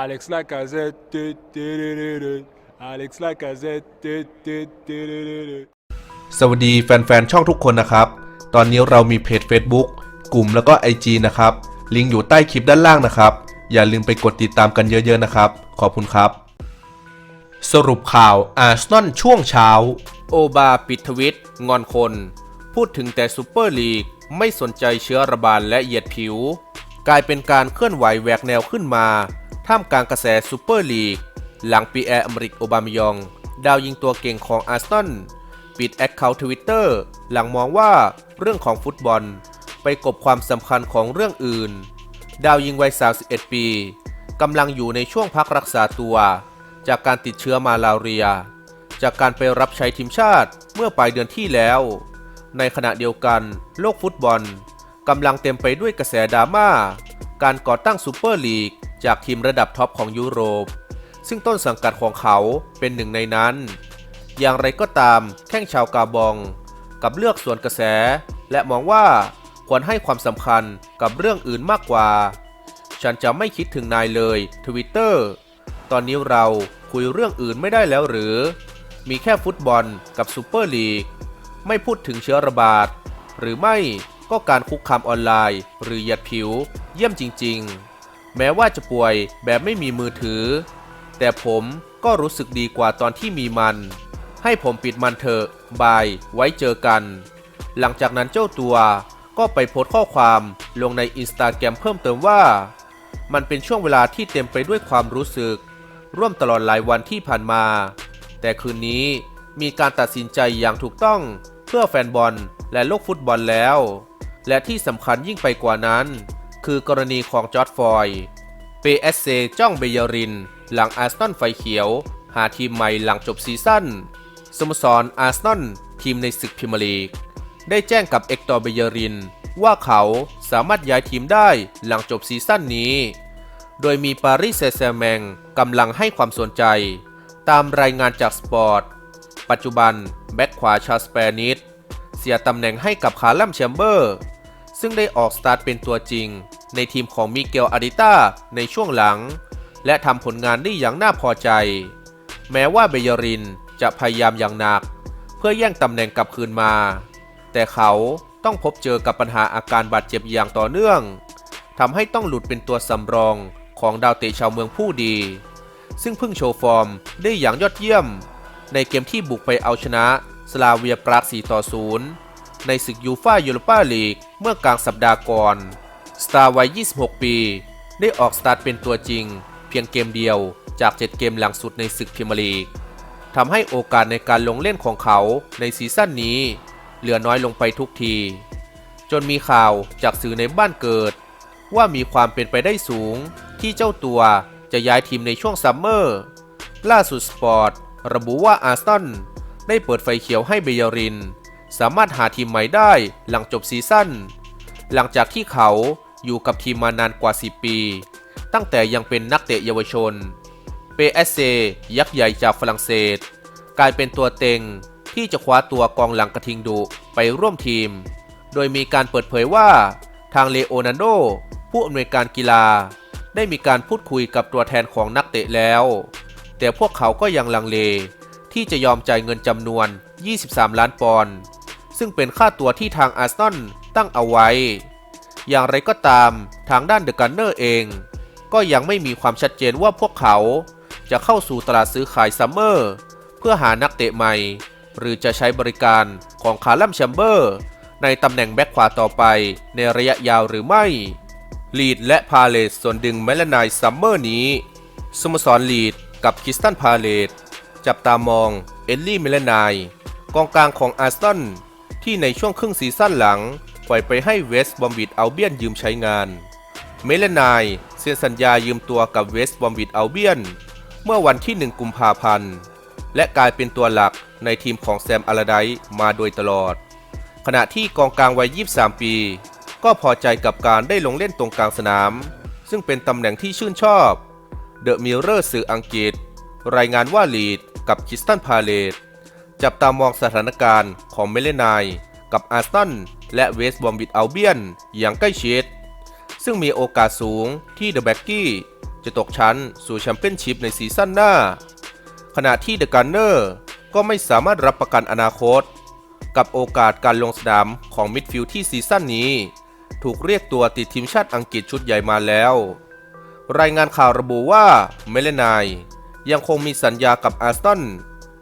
Alex Lacazette. Alex Lacazette. สวัสดีแฟนๆ ช่องทุกคนนะครับ ตอนนี้เรามีเพจ Facebook กลุ่มแล้วก็ IG นะครับ ลิงก์อยู่ใต้คลิปด้านล่างนะครับ อย่าลืมไปกดติดตามกันเยอะๆนะครับ ขอบคุณครับ สรุปข่าวอาร์เซนอลช่วงเช้า โอบาปิดทวิต งอนคน พูดถึงแต่ซูเปอร์ลีก ไม่สนใจเชื้อระบาดและเหยียดผิว กลายเป็นการเคลื่อนไหวแหวกแนวขึ้นมา ท่ามกลางกระแสซูเปอร์ลีก หลังปีแอร์อเมริกโอบามายอง ดาวยิงตัวเก่งของอาร์เซนปิดแอคเคาท์ทวิตเตอร์หลังมองว่าเรื่องของฟุตบอล ไปกบความสำคัญของเรื่องอื่น ดาวยิงวัย 31 ปีกำลังอยู่ในช่วงพักรักษาตัว จากการติดเชื้อมาลาเรีย จากการไปรับใช้ทีมชาติเมื่อปลายเดือนที่แล้ว ในขณะเดียวกันโลกฟุตบอลกำลังเต็มไปด้วยกระแสดราม่า การก่อตั้งซูเปอร์ลีก จากทีมระดับท็อปของยุโรป ซึ่งต้นสังกัดของเขาเป็นหนึ่งในนั้น อย่างไรก็ตามแข้งชาวกาบองกับเลือกส่วนกระแส และมองว่าควรให้ความสำคัญกับเรื่องอื่นมากกว่า ฉันจะไม่คิดถึงนายเลยทวิตเตอร์ตอนนี้เราคุยเรื่องอื่นไม่ได้แล้วหรือ มีแค่ฟุตบอลกับซูเปอร์ลีก ไม่พูดถึงเชื้อระบาด หรือไม่ก็การคุกคามออนไลน์ หรือหยียดผิว เยี่ยมจริง ๆ แม้ว่าจะป่วยแบบไม่มีมือถือ แต่ผมก็รู้สึกดีกว่าตอนที่มีมัน ให้ผมปิดมันเถอะบาย ไว้เจอกัน หลังจากนั้นเจ้าตัวก็ไปโพสต์ข้อความลงในอินสตาแกรมเพิ่มเติมว่า มันเป็นช่วงเวลาที่เต็มไปด้วยความรู้สึก ร่วมตลอดหลายวันที่ผ่านมา แต่คืนนี้มีการตัดสินใจอย่างถูกต้องเพื่อแฟนบอลและโลกฟุตบอลแล้ว และที่สำคัญยิ่งไปกว่านั้น คือกรณีของจอร์ดฟอยเปเอสเซจ้องเบเยริน หลังอาร์เซนอลไฟเขียว หาทีมใหม่หลังจบซีซั่นสโมสรอาร์เซนอลทีมในศึกพรีเมียร์ลีก ได้แจ้งกับเอกตอร์เบเยริน ว่าเขาสามารถย้ายทีมได้หลังจบซีซั่นนี้ โดยมีปารีสแซแชร์แมงกำลังให้ความสนใจ ตามรายงานจากสปอร์ต ปัจจุบันแบ็คขวาชาสเปนิสเสียตำแหน่งให้กับคาร์ลัมแชมเบอร์ ซึ่งได้ออกสตาร์ทเป็นตัวจริง ในทีมของมิเกลอาริต้าในช่วงหลัง และทำผลงานได้อย่างน่าพอใจ แม้ว่าเบยรินจะพยายามอย่างหนัก เพื่อแย่งตำแหน่งกลับคืนมา แต่เขาต้องพบเจอกับปัญหาอาการบาดเจ็บอย่างต่อเนื่องทำให้ต้องหลุดเป็นตัวสำรองของดาวเตะชาวเมืองผู้ดี ซึ่งเพิ่งโชว์ฟอร์มได้อย่างยอดเยี่ยม ในเกมที่บุกไปเอาชนะสลาเวียปราก4ต่อ 0 ในศึกยูฟ่ายูโรปาลีก เมื่อกลางสัปดาห์ก่อน สตาร์วัย 26 ปี ได้ออกสตาร์ทเป็นตัวจริง เพียงเกมเดียวจาก 7 เกมหลังสุดในศึกพรีเมียร์ลีกทำให้โอกาสในการลงเล่นของเขาในซีซั่นนี้ เหลือน้อยลงไปทุกที จนมีข่าวจากสื่อในบ้านเกิด ว่ามีความเป็นไปได้สูง ที่เจ้าตัวจะย้ายทีมในช่วงซัมเมอร์ ล่าสุดสปอร์ตระบุว่าอาร์เซนได้เปิดไฟเขียวให้เบยริน สามารถหาทีมใหม่ได้หลังจบซีซั่น หลังจากที่เขาอยู่กับทีมมานานกว่า 10 ปี ตั้งแต่ยังเป็นนักเตะเยาวชน เปเอสเซยักษ์ใหญ่จากฝรั่งเศส กลายเป็นตัวเต็งที่จะคว้าตัวกองหลังกระทิงดุไปร่วมทีม โดยมีการเปิดเผยว่าทางเลโอนาร์โดผู้อำนวยการกีฬา ได้มีการพูดคุยกับตัวแทนของนักเตะแล้ว แต่พวกเขาก็ยังลังเลที่จะยอมจ่ายเงินจำนวน 23 ล้านปอนด์ ซึ่งเป็นค่าตัวที่ทางอาร์เซนอลตั้งเอาไว้ อย่างไรก็ตามทางด้านเดอะกันเนอร์เอง ก็ยังไม่มีความชัดเจนว่าพวกเขาจะเข้าสู่ตลาดซื้อขายซัมเมอร์เพื่อหานักเตะใหม่ หรือจะใช้บริการของคาร์ลัมแชมเบอร์ในตำแหน่งแบ็คขวาต่อไปในระยะยาวหรือไม่ ลีดและพาเลสส่วนดึงแมลนายซัมเมอร์นี้ สโมสรลีดกับคิสตันพาเลตจับตามองเอลลี่เมลนายกองกลางของอาร์เซนอล ที่ในช่วงครึ่งซีซั่นหลัง ปล่อยไปให้เวสต์บอมบิดอัลเบียนยืมใช้งาน เมลนายเซ็นสัญญายืมตัวกับเวสต์บอมบิดอัลเบียนเมื่อวันที่ 1 กุมภาพันธ์ และกลายเป็นตัวหลักในทีมของแซมอาราไดมาโดยตลอด ขณะที่กองกลางวัย 23 ปี ก็พอใจกับการได้ลงเล่นตรงกลางสนาม ซึ่งเป็นตำแหน่งที่ชื่นชอบเดอะมิเลอร์สื่ออังกฤษ รายงานว่าลีดกับคิสตันพาเลต จับตามองสถานการณ์ของเมเลนายกับอาร์ตันและเวสต์บอมบิดอัลเบียนอย่างใกล้ชิด ซึ่งมีโอกาสสูงที่เดอะแบ็กกี้จะตกชั้นสู่แชมเปี้ยนชิพในซีซั่นหน้า ขณะที่เดอะกันเนอร์ก็ไม่สามารถรับประกันอนาคต กับโอกาสการลงสนามของมิดฟิลด์ที่ซีซั่นนี้ ถูกเรียกตัวติดทีมชาติอังกฤษชุดใหญ่มาแล้ว รายงานข่าวระบุว่าเมเลนายยังคงมีสัญญากับอาร์เซน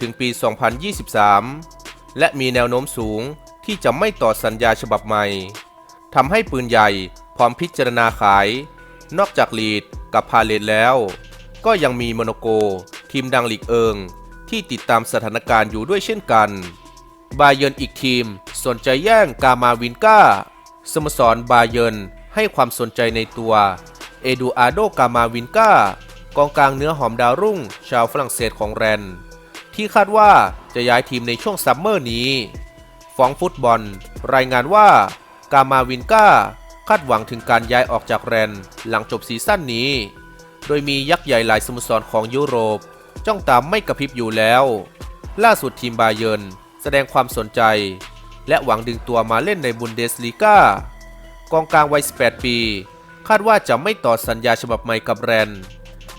ถึงปี 2023 และมีแนวโน้มสูงที่จะไม่ต่อสัญญาฉบับใหม่ทำให้ปืนใหญ่พร้อมพิจารณาขาย นอกจากลีดกับพาเลตแล้ว ก็ยังมีโมโนโก ทีมดังลีกเอิง ที่ติดตามสถานการณ์อยู่ด้วยเช่นกันบาเยิร์นอีกทีมสนใจแย่งกามาวินก้าสโมสรบาเยิร์นให้ความสนใจในตัว เอดูอาโดกามาวินก้ากองกลางเนื้อหอมดาวรุ่ง ชาวฝรั่งเศสของแรน ที่คาดว่าจะย้ายทีมในช่วงซัมเมอร์นี้ฟองฟุตบอล รายงานว่ากามาวินก้าคาดหวังถึงการย้ายออกจากแรนหลังจบซีซั่นนี้ โดยมียักษ์ใหญ่หลายสโมสรของยุโรป จ้องตามไม่กระพริบอยู่แล้ว ล่าสุดทีมบาเยิร์นแสดงความสนใจ และหวังดึงตัวมาเล่นในบุนเดสลีกากองกลางวัย 18 ปี คาดว่าจะไม่ต่อสัญญาฉบับใหม่กับแรน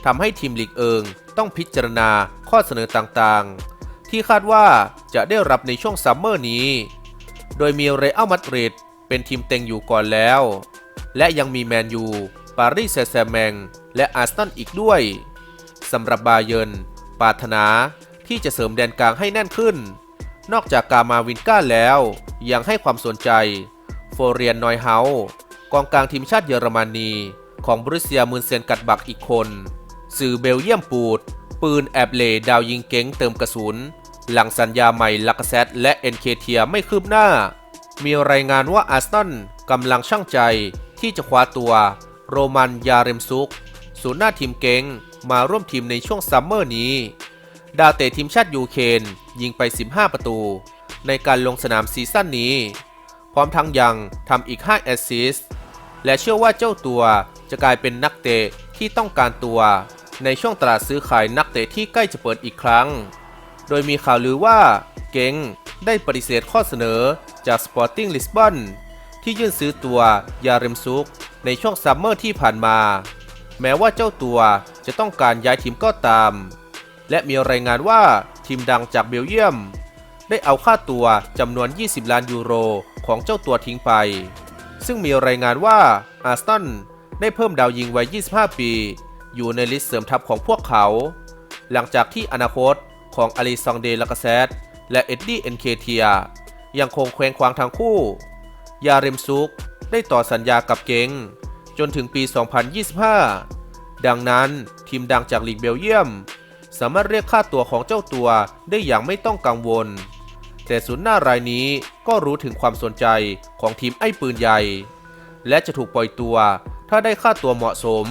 ทำให้ทีมลีกเอิงต้องพิจารณาข้อเสนอต่างๆ ที่คาดว่าจะได้รับในช่วงซัมเมอร์นี้ โดยมีเรอัลมาดริดเป็นทีมเต็งอยู่ก่อนแล้ว และยังมีแมนยู ปารีสแซแชร์แมง และอาร์เซนอลอีกด้วยสำหรับบาเยินปาถนาที่จะเสริมแดนกลางให้แน่นขึ้น นอกจากกามาวินก้าแล้ว ยังให้ความสนใจโฟเรียนนอยเฮากองกลางทีมชาติเยอรมนีของบรุสเซียมืนเซนกัดบักอีกคน สื่อเบลเยียมปูด ปืนแอบเลดาวยิงเก๋งเติมกระสุน หลังสัญญาใหม่ลักเซตและเอ็นเคเทียไม่คืบหน้า มีรายงานว่าอาร์เซนกำลังช่างใจที่จะคว้าตัว โรมันยาเรมซุกศูนย์หน้าทีมเก๋งมาร่วมทีมในช่วงซัมเมอร์นี้ ดาวเตะทีมชาติยูเครนยิงไป 15 ประตู ในการลงสนามซีซั่นนี้ พร้อมทั้งยังทำอีก 5 แอสซิสต์และเชื่อว่าเจ้าตัวจะกลายเป็นนักเตะที่ต้องการตัว ในช่วงตลาดซื้อขายนักเตะที่ใกล้จะเปิดอีกครั้ง โดยมีข่าวลือว่าเก๋งได้ปฏิเสธข้อเสนอจาก Sporting Lisbon ที่ยื่นซื้อตัวยาเรมซุกในช่วงซัมเมอร์ที่ผ่านมา แม้ว่าเจ้าตัวจะต้องการย้ายทีมก็ตาม และมีรายงานว่าทีมดังจากเบลเยียม ได้เอาค่าตัวจำนวน 20 ล้านยูโรของเจ้าตัวทิ้งไป ซึ่งมีรายงานว่าอาร์เซนได้เพิ่มดาวยิงวัย 25 ปี อยู่ในลิสต์เสริมทัพของพวกเขา หลังจากที่อนาคตของอลิซองเดลากาเซตและเอ็ดดี้เอ็นเคเทียยังคงเคว้งควางทั้งคู่ ยาเรมซุกได้ต่อสัญญากับเกงจนถึงปี 2025 ดังนั้นทีมดังจากลีกเบลเยียม สามารถเรียกค่าตัวของเจ้าตัวได้อย่างไม่ต้องกังวล แต่ศูนย์หน้ารายนี้ก็รู้ถึงความสนใจของทีมไอ้ปืนใหญ่ และจะถูกปล่อยตัวถ้าได้ค่าตัวเหมาะสม